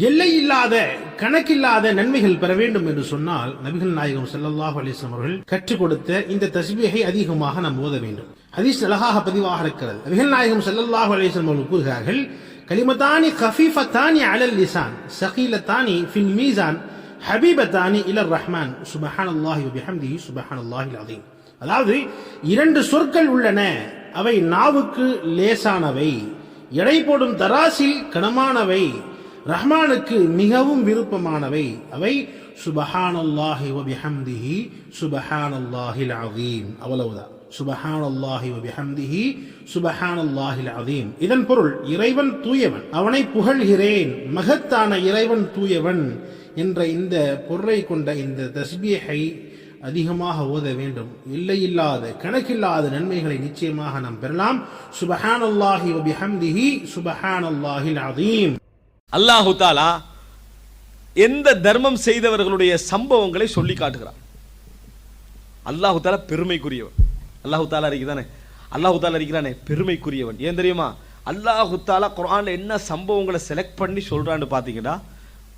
எல்லை இல்லாத கணக்கில்லாத நன்மைகள் பெற வேண்டும் என்று சொன்னால் நபிகள் நாயகம் செல்லல்லாஹு அலிஸ்லாம் அவர்கள் கற்றுக் கொடுத்த இந்த தஸ்பீஹை அதிகமாக நாம் ஓத வேண்டும். ஹதீஸ் அழகாக பதிவாக இருக்கிறது. நபிகள் நாயகம் ஸல்லல்லாஹு அலிஸ்லாம் அவர்கள் கூறுகிறார்கள் கலிமத்தானி கஃபீஃபத்தானி அலல் லிசான் சகீலத்தானி ஃபில் மீசான் ஹபீபத்தானி இலர் ரஹ்மான் சுபஹானல்லாஹி வ சுபஹான் அல்லாஹி அஸீம் அதாவது இரண்டு சொற்கள் உள்ளன அவை நாவுக்கு லேசானவை எடை போடும் தராசில் கனமானவை ரஹ்மானுக்கு மிகவும் விருப்பமானவை. அவை சுபஹானல்லாஹி வபிஹம்திஹி சுபஹானல்லாஹில் அதீம் அவ்வளவுதான். சுபஹானல்லாஹி வபிஹம்திஹி பிஹம்திஹி சுபஹானல்லாஹில் அதீம் இதன் பொருள் இறைவன் தூயவன். அவனை புகழ்கிறேன் மகத்தான இறைவன் தூயவன் என்ற இந்த பொருளை கொண்ட இந்த தஸ்பீஹை அதிகமாக ஓத வேண்டும். இல்லையில்லாத கணக்கில்லாத நன்மைகளை நிச்சயமாக நாம் பெறலாம். சுபஹானல்லாஹி வபிஹம்திஹி பிஹம்திஹி சுபஹானல்லாஹில் அதீம் அல்லாஹு தாலா எந்த தர்மம் செய்தவர்களுடைய சம்பவங்களை சொல்லி காட்டுகிறான். அல்லாஹு தாலா பெருமைக்குரியவன். அல்லாஹு தாலா இருக்குதானே அல்லாஹு தாலா இருக்கிறானே பெருமைக்குரியவன். ஏன் தெரியுமா? அல்லாஹு தாலா குரானில் என்ன சம்பவங்களை செலக்ட் பண்ணி சொல்கிறான்னு பார்த்தீங்கன்னா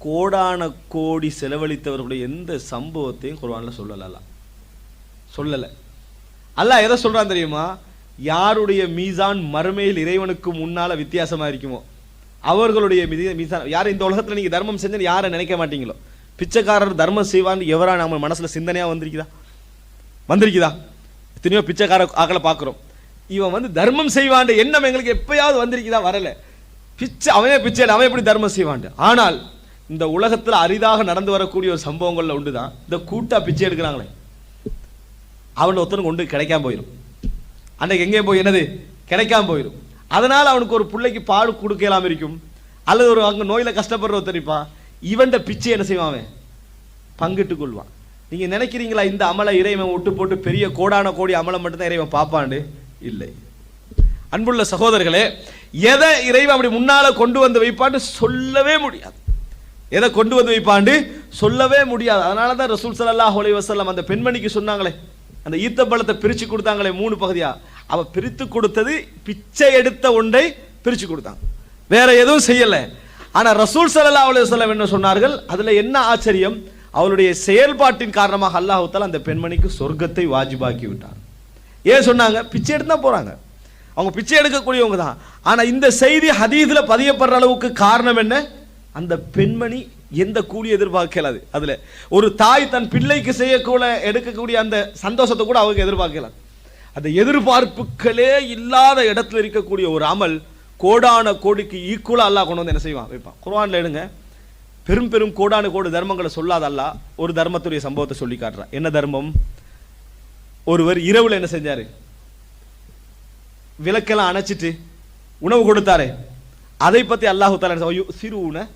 கோடான கோடி செலவழித்தவர்களுடைய எந்த சம்பவத்தையும் குரானில் சொல்லலாம் அல்லாஹ். சொல்லலை. அல்லாஹ் எதை சொல்கிறான் தெரியுமா? யாருடைய மீசான் மறுமையில் இறைவனுக்கு முன்னால் வித்தியாசமாக இருக்குமோ? அவர்களுடைய மிதி- மீசான் யார் இந்த உலகத்தில் நீங்கள் தர்மம் செஞ்சு யாரை நினைக்க மாட்டீங்களோ? பிச்சைக்காரர் தர்மம் செய்வான்னு எவரா நம்ம மனசில் சிந்தனையாக வந்திருக்குதா? வந்திருக்குதா? எத்தனையோ பிச்சைக்கார ஆக்களை பார்க்குறோம். இவன் வந்து தர்மம் செய்வான்ற எண்ணம் எங்களுக்கு எப்பயாவது வந்திருக்குதா? வரல. பிச்சை அவனே பிச்சை அவன் எப்படி தர்மம் செய்வான் ஆனால் இந்த உலகத்தில் அரிதாக நடந்து வரக்கூடிய ஒரு சம்பவங்களில் உண்டு தான் இந்த கூட்டாக பிச்சை எடுக்கிறாங்களே. அவன் ஒருத்தனுக்கு கொண்டு கிடைக்காம போயிடும் அன்னைக்கு எங்கேயும் போய் என்னது? கிடைக்காம போயிடும் அதனால அவனுக்கு ஒரு பிள்ளைக்கு பால் கொடுக்கலாம் இருக்கும். அல்லது ஒரு அங்கே நோயில கஷ்டப்படுற ஒருத்தரிப்பா இவன்ட பிச்சை என்ன செய்வான் அவன்? பங்கிட்டுக் கொள்வான். நீங்க நினைக்கிறீங்களா இந்த அமலை இறைவன் விட்டு போட்டு பெரிய கோடான கோடி அமலை மட்டும்தான் இறைவன் பார்ப்பாண்டு இல்லை. அன்புள்ள சகோதரர்களே எதை இறைவன் அப்படி முன்னால கொண்டு வந்து வைப்பான்னு சொல்லவே முடியாது. எதை கொண்டு வந்து வைப்பாண்டு சொல்லவே முடியாது. அதனால தான் ரசூல் ஸல்லல்லாஹு அலைஹி வசல்லாம் அந்த பெண்மணிக்கு சொன்னாங்களே அந்த ஈத்த பழத்தை பிரிச்சு கொடுத்தாங்களே மூணு பகுதியா? அவ பிரித்து கொடுத்தது பிச்சை எடுத்த ஒன்றை பிரித்து கொடுத்தான். வேற எதுவும் செய்யலை. ஆனால் ரசூல் ஸல்லல்லாஹு அலைஹி வஸல்லம் என்ன சொன்னார்கள்? அதில் என்ன ஆச்சரியம்? அவளுடைய செயல்பாட்டின் காரணமாக அல்லாஹ் அந்த பெண்மணிக்கு சொர்க்கத்தை வாஜிபாக்கி விட்டார் ஏன் சொன்னாங்க? பிச்சை எடுத்து தான் போகிறாங்க அவங்க பிச்சை எடுக்கக்கூடியவங்க தான். ஆனால் இந்த செய்தி ஹதீதில் பதியப்படுற அளவுக்கு காரணம் என்ன? அந்த பெண்மணி எந்த கூலி எதிர்பார்க்கலாது அதில் ஒரு தாய் தன் பிள்ளைக்கு செய்யக்கூட எடுக்கக்கூடிய அந்த சந்தோஷத்தை கூட அவங்க எதிர்பார்க்கலாம் அந்த எதிர்பார்ப்புகளே இல்லாத இடத்துல இருக்கக்கூடிய ஒரு அமல் கோடான கோடிக்கு ஈக்குவலாக அல்லாஹ் கொண்டு வந்து என்ன செய்வான்? வைப்பான். குர்வானில் எடுங்க. பெரும் பெரும் கோடான கோடி தர்மங்களை சொல்லாத அல்லாஹ் ஒரு தர்மத்துடைய சம்பவத்தை சொல்லி காட்டுறான். என்ன தர்மம்? ஒருவர் இரவில் என்ன செஞ்சார்? விளக்கெல்லாம் அணைச்சிட்டு உணவு கொடுத்தாரே. அதை பற்றி அல்லாஹு தாலா உன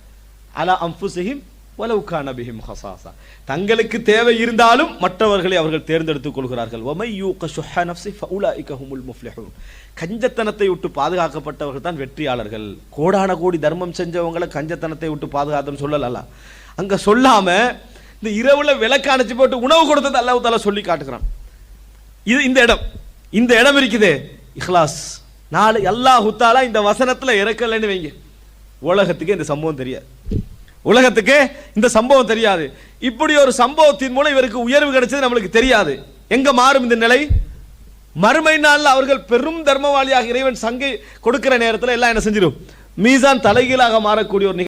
அலா அம்புசிஹிம் வலவுக்கான பிஹிம் ஹசாசா தங்களுக்கு தேவை இருந்தாலும் மற்றவர்களை அவர்கள் தேர்ந்தெடுத்துக் கொள்கிறார்கள். ஒமை யூக ஷுஹ நஃப்ஸி ஃபஉலாயிக ஹுமுல் முஃப்லிஹூன் கஞ்சத்தனத்தை விட்டு பாதுகாக்கப்பட்டவர்கள் தான் வெற்றியாளர்கள். கோடான கோடி தர்மம் செஞ்சவங்களை கஞ்சத்தனத்தை விட்டு பாதுகாத்தம் சொல்லலாம் அங்கே சொல்லாம இந்த இரவுல விளக்கு போட்டு உணவு கொடுத்தது அல்லாஹ் தாலா சொல்லி காட்டுகிறான். இது இந்த இடம். இந்த இடம் இருக்குது. இஹ்லாஸ். நாலு அல்லாஹ் தாலா இந்த வசனத்தில் இறக்கலைன்னு வைங்க. உலகத்துக்கு இந்த சம்பவம் தெரியாது. உலகத்துக்கு இந்த சம்பவம் தெரியாது. இப்படி ஒரு சம்பவத்தின் மூலம் இவருக்கு உயர்வு கிடைச்சது நம்மளுக்கு தெரியாது. எங்க மாறும் இந்த நிலை? மறுமை நாள்ல அவர்கள் பெரும் தர்மவாளியாக இறைவன் சங்கை கொடுக்கிற நேரத்துல எல்லாம் என்ன செஞ்சிடும் மீசான் தலைகீழாக மாறக்கூடிய ஒரு